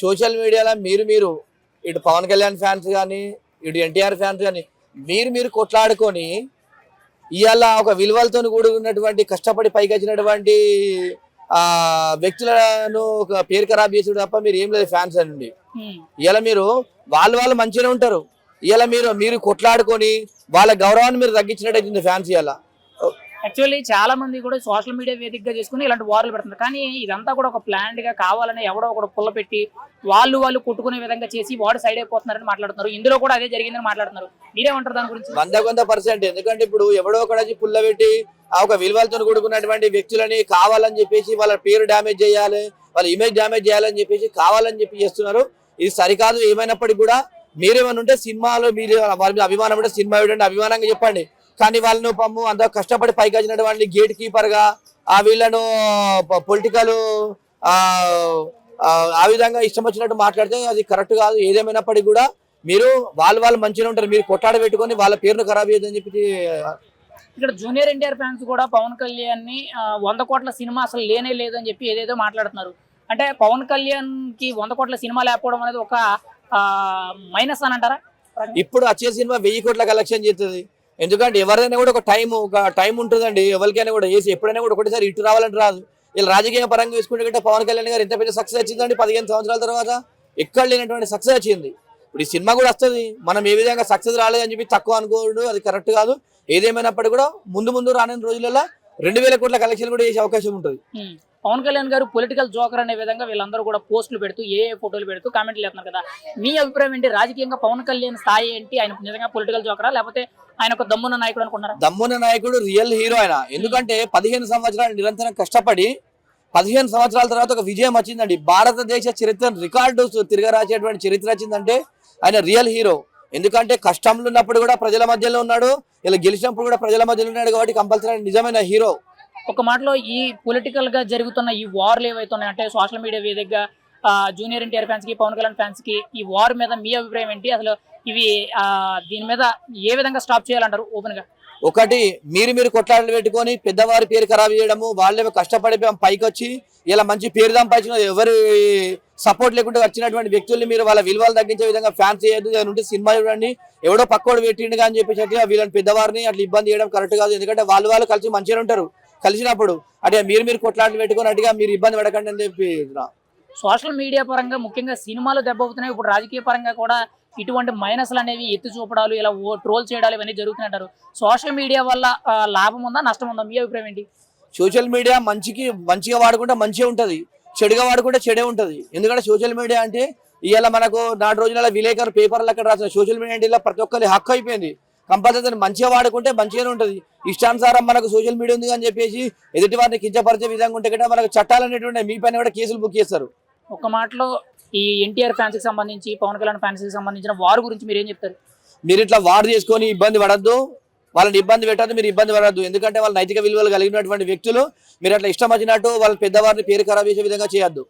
Social మీడియాలో మీరు మీరు ఇటు పవన్ కళ్యాణ్ ఫ్యాన్స్ కానీ ఇటు ఎన్టీఆర్ ఫ్యాన్స్ కానీ మీరు మీరు కొట్లాడుకొని ఇవాళ ఒక విలువలతో కూడుకున్నటువంటి కష్టపడి పైకి వచ్చినటువంటి ఆ వ్యక్తులను ఒక పేరు ఖరాబ్ చేసుడు తప్ప మీరు ఏం లేదు ఫ్యాన్స్ అండి. ఇలా మీరు వాళ్ళు వాళ్ళు మంచిగానే ఉంటారు. ఇలా మీరు మీరు కొట్లాడుకొని వాళ్ళ గౌరవాన్ని మీరు తగ్గించినట్టయితుంది ఫ్యాన్స్ ఇలా యాక్చువల్లీ చాలా మంది కూడా సోషల్ మీడియా వేదికగా చేసుకుని ఇలాంటి వార్లు పెడుతున్నారు. కానీ ఇదంతా కూడా ఒక ప్లాన్డ్గా కావాలని ఎవడో ఒకడు పుల్ల పెట్టి వాళ్ళు వాళ్ళు కొట్టుకునే విధంగా చేసి వాడు సైడ్ అయిపోతున్నారని మాట్లాడుతున్నారు. ఇందులో కూడా అదే జరిగిందని మాట్లాడుతున్నారు. మీరేమంటారు దాని గురించి? వంద వంద పర్సెంట్ ఎందుకంటే ఇప్పుడు ఎవడో ఒకటి పుల్ల పెట్టి ఆ ఒక విలువలతో కూడుకున్నటువంటి వ్యక్తులని కావాలని చెప్పేసి వాళ్ళ పేరు డ్యామేజ్ చేయాలి వాళ్ళ ఇమేజ్ డ్యామేజ్ చేయాలని చెప్పేసి కావాలని చెప్పి చేస్తున్నారు. ఇది సరికాదు. ఏమైనప్పటికీ కూడా మీరేమైనా ఉంటే సినిమాలో మీరు వారి మీద అభిమానం ఉంటే సినిమా చూడండి అభిమానంగా చెప్పండి. కానీ వాళ్ళను పమ్ము అంత కష్టపడి పైకి వచ్చినటువంటి గేట్ కీపర్గా ఆ వీళ్ళను పొలిటికల్ ఆ విధంగా ఇష్టం వచ్చినట్టు మాట్లాడితే అది కరెక్ట్ కాదు. ఏదేమైనప్పటికీ కూడా మీరు వాళ్ళు వాళ్ళు మంచిగా ఉంటారు. మీరు కొట్టాడ పెట్టుకొని వాళ్ళ పేరును ఖరాబ్ చేయదని చెప్పి ఇక్కడ జూనియర్ ఎన్టీఆర్ ఫ్యాన్స్ కూడా పవన్ కళ్యాణ్ని వంద కోట్ల సినిమా అసలు లేనే లేదని చెప్పి ఏదేదో మాట్లాడుతున్నారు. అంటే పవన్ కళ్యాణ్కి వంద కోట్ల సినిమా లేకపోవడం అనేది ఒక మైనస్ అని అంటారా? ఇప్పుడు వచ్చే సినిమా వెయ్యి కోట్ల కలెక్షన్ చేస్తుంది. ఎందుకంటే ఎవరైనా కూడా ఒక టైం ఒక టైం ఉంటుందండి. ఎవరికైనా కూడా చేసి ఎప్పుడైనా కూడా ఒకటిసారి ఇటు రావాలని రాదు. వీళ్ళు రాజకీయ పరంగా చూసుకుంటే పవన్ కళ్యాణ్ గారు ఎంత పెద్ద సక్సెస్ వచ్చిందండి పదిహేను సంవత్సరాల తర్వాత. ఎక్కడ లేనటువంటి సక్సెస్ వచ్చింది ఇప్పుడు ఈ సినిమా కూడా వస్తుంది. మనం ఏ విధంగా సక్సెస్ రాలేదని చెప్పి తక్కువ అనుకోడు అది కరెక్ట్ కాదు. ఏదేమైనప్పటికీ కూడా ముందు ముందు రానున్న రోజులలో రెండు వేల కోట్ల కలెక్షన్ కూడా చేసే అవకాశం ఉంటుంది. పవన్ కళ్యాణ్ గారు పొలిటికల్ జోకర్ అనే విధంగా వీళ్ళందరూ కూడా పోస్టులు పెడుతూ ఏ ఏ ఫోటోలు పెడుతూ కామెంట్లు చేస్తున్నారు కదా. మీ అభిప్రాయం ఏంటి? రాజకీయంగా పవన్ కళ్యాణ్ స్థాయి ఏంటి? ఆయన నిజంగా పొలిటికల్ జోకరా లేకపోతే ఆయన ఒక దమ్మున నాయకుడు అనుకున్నారా దమ్మున నాయకుడు రియల్ హీరో ఆయన. ఎందుకంటే పదిహేను సంవత్సరాలు నిరంతరం కష్టపడి పదిహేను సంవత్సరాల తర్వాత ఒక విజయం వచ్చిందండి. భారతదేశ చరిత్ర రికార్డు తిరగరాసేటువంటి చరిత్ర వచ్చిందంటే ఆయన రియల్ హీరో ఎందుకంటే కష్టంలో ఉన్నప్పుడు కూడా ప్రజల మధ్యలో ఉన్నాడు. ఇలా గెలిచినప్పుడు కూడా ప్రజల మధ్యలో ఉన్నాడు కాబట్టి కంపల్సరీ నిజమైన హీరో ఒక మాటలో ఈ పొలిటికల్గా జరుగుతున్న ఈ వార్లు ఏవైతున్నాయి అంటే సోషల్ మీడియా వేదికగా జూనియర్ ఎన్టీఆర్ ఫ్యాన్స్కి పవన్ కళ్యాణ్ ఫ్యాన్స్కి ఈ వార్ మీద మీ అభిప్రాయం ఏంటి? అసలు ఇవి దీని మీద ఏ విధంగా స్టాప్ చేయాలంటారు ఓపెన్గా? ఒకటి మీరు మీరు కొట్లాటలు పెట్టుకొని పెద్దవారి పేరు ఖరాబ్ చేయడము వాళ్ళేమో కష్టపడి పైకి వచ్చి ఇలా మంచి పేరు సంపాదించిన ఎవరు సపోర్ట్ లేకుండా వచ్చినటువంటి వ్యక్తుల్ని మీరు వాళ్ళ విలువలు తగ్గించే విధంగా ఫ్యాన్స్ చేయదు ఏదైనా ఉంటే సినిమా చూడండి ఎవడో పక్కోడు పెట్టిండు అని చెప్పేసి వీళ్ళని పెద్దవారిని అట్లా ఇబ్బంది చేయడం కరెక్ట్ కాదు. ఎందుకంటే వాళ్ళు వాళ్ళు కలిసి మంచిగా ఉంటారు. కలిసినప్పుడు అంటే మీరు మీరు కొట్లాటలు పెట్టుకొని అటుగా మీరు ఇబ్బంది పడకండి అని చెప్పి సోషల్ మీడియా పరంగా ముఖ్యంగా సినిమాలు దెబ్బవుతున్నాయి ఇప్పుడు రాజకీయ పరంగా కూడా ఇటువంటి మైనస్లు అనేవి ఎత్తి చూపడాలు ఇలా ట్రోల్ చేయడాలు ఇవన్నీ జరుగుతుంటారు సోషల్ మీడియా వల్ల లాభం ఉందా నష్టం ఉందా? మీ అభిప్రాయం ఏంటి? సోషల్ మీడియా మంచికి మంచిగా వాడుకుంటే మంచిగా ఉంటది. చెడుగా వాడుకుంటే చెడే ఉంటది. ఎందుకంటే సోషల్ మీడియా అంటే ఇవాళ మనకు నాటి రోజులలో విలేకరు పేపర్లు అక్కడ రాసిన సోషల్ మీడియా అంటే ఇలా ప్రతి ఒక్కరి హక్కు అయిపోయింది. కంపల్సరీ మంచిగా వాడుకుంటే మంచిగానే ఉంటది. ఇష్టానుసారం మనకు సోషల్ మీడియా ఉంది అని చెప్పేసి ఎదుటి వారిని కించపరిచే విధంగా ఉంటే కూడా మనకు చట్టాలు అనేటువంటి మీ పైన కూడా కేసులు బుక్ చేస్తారు. ఒక మాటలో ఈ ఎన్టీఆర్ ఫ్యాన్స్కి సంబంధించి పవన్ కళ్యాణ్ ఫ్యాన్స్కి సంబంధించిన వారు గురించి మీరు ఏం చెప్తారు? మీరు ఇట్లా వార్ చేసుకొని ఇబ్బంది పడద్దు. వాళ్ళని ఇబ్బంది పెట్టద్దు మీరు ఇబ్బంది పడద్దు. ఎందుకంటే వాళ్ళ నైతిక విలువలు కలిగినటువంటి వ్యక్తులు. మీరు అట్లా ఇష్టం వచ్చినట్టు వాళ్ళ పెద్దవారిని పేరు ఖరాబ్ చేసే విధంగా చేయొద్దు.